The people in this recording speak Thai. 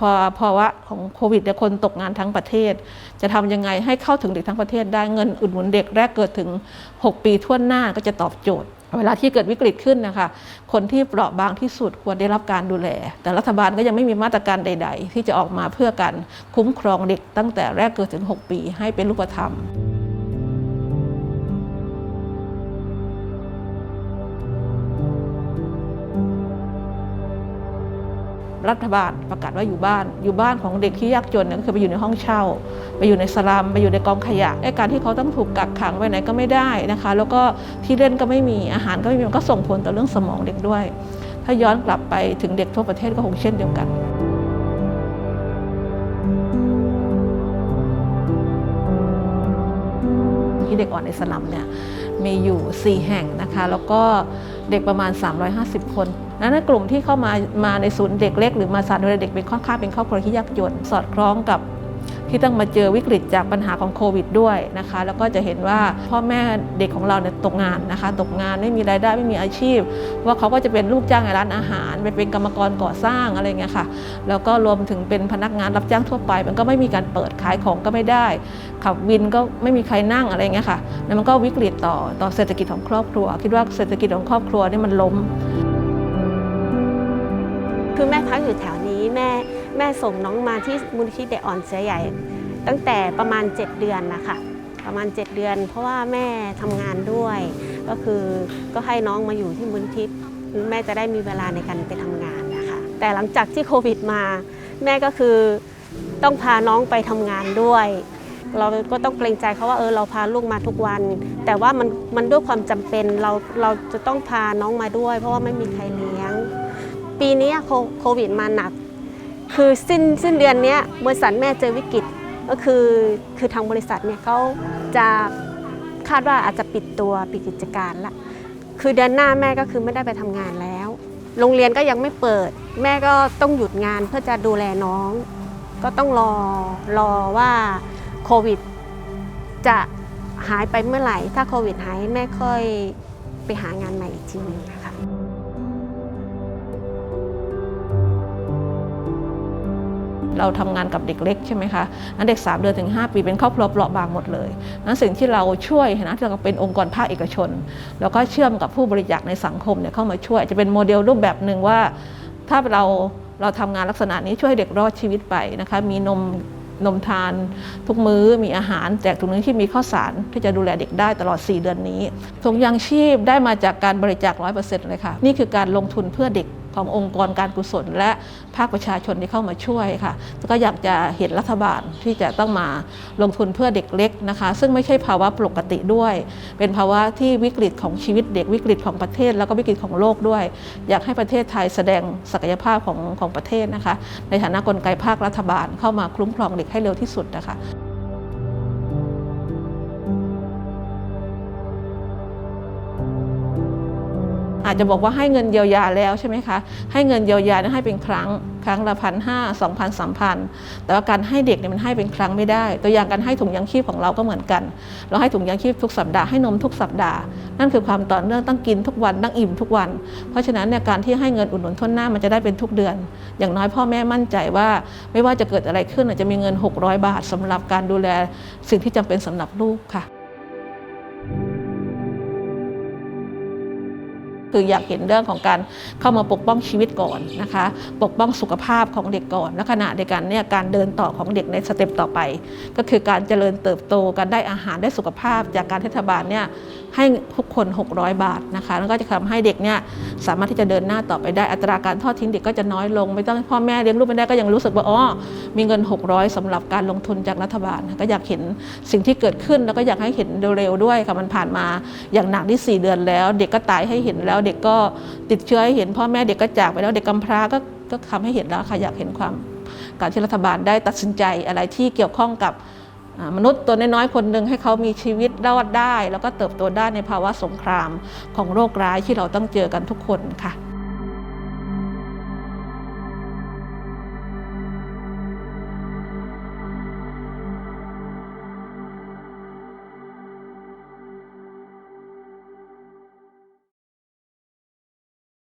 พอภาวะของโควิดเนี่ยคนตกงานทั้งประเทศ จะทำยังไงให้เข้าถึงเด็กทั้งประเทศได้เงินอุดหนุนเด็กแรกเกิดถึง 6 ปีทั่วหน้าก็จะตอบโจทย์ เวลาที่เกิดวิกฤตขึ้นนะคะคนที่เปราะบางที่สุดควรได้รับการดูแล แต่รัฐบาลก็ยังไม่มีมาตรการใด ๆ ที่จะออกมาเพื่อการคุ้มครองเด็กตั้งแต่แรกเกิดถึง 6 ปีให้เป็นรูปธรรม รัฐบาลประกาศว่าอยู่บ้าน อยู่บ้านของเด็กที่ยากจนเนี่ยก็คือไปอยู่ในห้องเช่า ไปอยู่ในสลัม ไปอยู่ในกองขยะไอ้การที่เขาต้องถูกกักขังไว้ไหนก็ไม่ได้นะคะ แล้วก็ที่เล่นก็ไม่มีอาหารก็ไม่มีมันก็ส่งผลต่อเรื่องสมองเด็กด้วย ถ้าย้อนกลับไปถึงเด็กทั่วประเทศก็คงเช่นเดียวกันที่เด็กอ่อนในสลัมเนี่ย มีอยู่ 4 แห่งนะคะ แล้วก็เด็กประมาณ 350 คนนั้นในกลุ่มที่เข้ามามาในศูนย์เด็กเล็ก หรือมาสานดูแลเด็กเป็นค่อนข้างเป็นครอบครัวที่ยากจนสอดคล้องกับ ที่ต้องมาเจอวิกฤตจากปัญหาของโควิดด้วยนะคะ แล้วก็จะเห็นว่าพ่อแม่เด็กของเราเนี่ยตกงานนะคะ ตกงานไม่มีรายได้ไม่มีอาชีพ ว่าเขาก็จะเป็นลูกจ้างในร้านอาหารไปเป็นกรรมกรก่อสร้างอะไรเงี้ยค่ะแล้วก็รวมถึงเป็นพนักงานรับจ้างทั่วไป มันก็ไม่มีการเปิดขายของก็ไม่ได้ ขับวินก็ไม่มีใครนั่งอะไรเงี้ยค่ะแล้วมันก็วิกฤตต่อต่อเศรษฐกิจของครอบครัว คิดว่าเศรษฐกิจของครอบครัวนี่มันล้ม คือแม่พักอยู่แถวนี้แม่ แม่ส่งน้องมาที่มูลนิธิเด็กอ่อนเสือใหญ่ ตั้งแต่ประมาณ 7 เดือนนะคะประมาณ 7 เดือน เพราะว่าแม่ทำงานด้วย ก็คือก็ให้น้องมาอยู่ที่มูลนิธิแม่จะได้มีเวลาในการไปทำงานนะคะ แต่หลังจากที่โควิดมา แม่ก็คือต้องพาน้องไปทำงานด้วย เราก็ต้องเกรงใจเขาว่าเออเราพาลูกมาทุกวัน แต่ว่ามันมันด้วยความจำเป็นเราเราจะต้องพาน้องมาด้วย เพราะว่าไม่มีใครเลี้ยง ปีนี้โควิดมาหนัก คือสิ้นสิ้นเดือนนี้บริษัทแม่เจอวิกฤตก็คือคือทางบริษัทเนี่ยเขาจะคาดว่าอาจจะปิดตัวปิดกิจการละคือเดือนหน้าแม่ก็คือไม่ได้ไปทำงานแล้ว โรงเรียนก็ยังไม่เปิด แม่ก็ต้องหยุดงานเพื่อจะดูแลน้อง ก็ต้องรอรอว่าโควิด จะหายไปเมื่อไหร่ ถ้าโควิดหายแม่ค่อยไปหางานใหม่อีกทีนึงนะคะ เราทำงานกับเด็กเล็กใช่ไหมคะนั้นเด็ก 3 เดือนถึง 5 ปีเป็นครอบครัวเปราะบางหมดเลยนั้นสิ่งที่เราช่วยนะที่เราเป็นองค์กรภาคเอกชน แล้วก็เชื่อมกับผู้บริจาคในสังคมเนี่ยเข้ามาช่วยจะเป็นโมเดลรูปแบบหนึ่งว่า ถ้าเราเราทำงานลักษณะนี้ช่วยให้เด็กรอดชีวิตไปนะคะมีนมนมทานทุกมื้อมีอาหารแจกถุงนึงที่มีข้าวสารที่จะดูแลเด็กได้ตลอด 4 เดือนนี้ถุงยางชีพได้มาจากการบริจาค 100%เลยค่ะ นี่คือการลงทุนเพื่อเด็ก ขององค์กรการกุศล และภาคประชาชนที่เข้ามาช่วยค่ะแล้วก็อยากจะเห็นรัฐบาลที่จะต้องมาลงทุนเพื่อเด็กเล็กนะคะ ซึ่งไม่ใช่ภาวะปกติด้วย เป็นภาวะที่วิกฤตของชีวิตเด็กวิกฤตของประเทศ แล้วก็วิกฤตของโลกด้วย อยากให้ประเทศไทยแสดงศักยภาพของของประเทศนะคะ ในฐานะกลไกภาครัฐบาลเข้ามาคุ้มครองเด็กให้เร็วที่สุดนะคะ อาจจะบอกว่าให้เงินเยียวยาแล้วใช่ไหมคะให้เงินเยียวยาให้เป็นครั้งครั้งละพันห้าสองพันสามพันแต่ว่าการให้เด็กเนี่ยมันให้เป็นครั้งไม่ได้ ตัวอย่างการให้ถุงยางชีพของเราก็เหมือนกัน เราให้ถุงยางชีพทุกสัปดาห์ให้นมทุกสัปดาห์นั่นคือความต่อเนื่องต้องกินทุกวันต้องอิ่มทุกวัน เพราะฉะนั้นเนี่ยการที่ให้เงินอุดหนุนทุนหน้ามันจะได้เป็นทุกเดือน อย่างน้อยพ่อแม่มั่นใจว่า ไม่ว่าจะเกิดอะไรขึ้นจะมีเงิน 600 บาทสำหรับการดูแลสิ่งที่จำเป็นสำหรับลูกค่ะ คืออยากเห็นเรื่องของการเข้ามาปกป้องชีวิตก่อนนะคะ ปกป้องสุขภาพของเด็กก่อนและขณะเดียวกันเนี่ยการเดินต่อของเด็กในสเต็ปต่อไป ก็คือการเจริญเติบโตการได้อาหารได้สุขภาพ จากการเทศบาลเนี่ย ให้ทุกคน 600 บาทนะคะแล้วก็จะทำให้เด็กเนี่ยสามารถที่จะเดินหน้าต่อไปได้อัตราการทอดทิ้งเด็กก็จะน้อยลง ไม่ต้องพ่อแม่เลี้ยงลูกไม่ได้ก็ยังรู้สึกว่าอ๋อมีเงิน 600สำหรับการลงทุนจากรัฐบาล ก็อยากเห็นสิ่งที่เกิดขึ้นแล้วก็อยากให้เห็นเร็วๆด้วยค่ะมันผ่านมาอย่างหนักที่ 4 เดือนแล้ว เด็กก็ตายให้เห็นแล้ว เด็กก็ติดเชื้อให้เห็นพ่อแม่เด็กก็จากไปแล้วเด็กกำพร้าก็ก็ทำให้เห็นแล้วค่ะอยากเห็นความการที่รัฐบาลได้ตัดสินใจอะไรที่เกี่ยวข้องกับ มนุษย์ตัวน้อยๆคนหนึ่งให้เขามีชีวิตรอดได้ แล้วก็เติบโตได้ในภาวะสงครามของโรคร้ายที่เราต้องเจอกันทุกคนค่ะ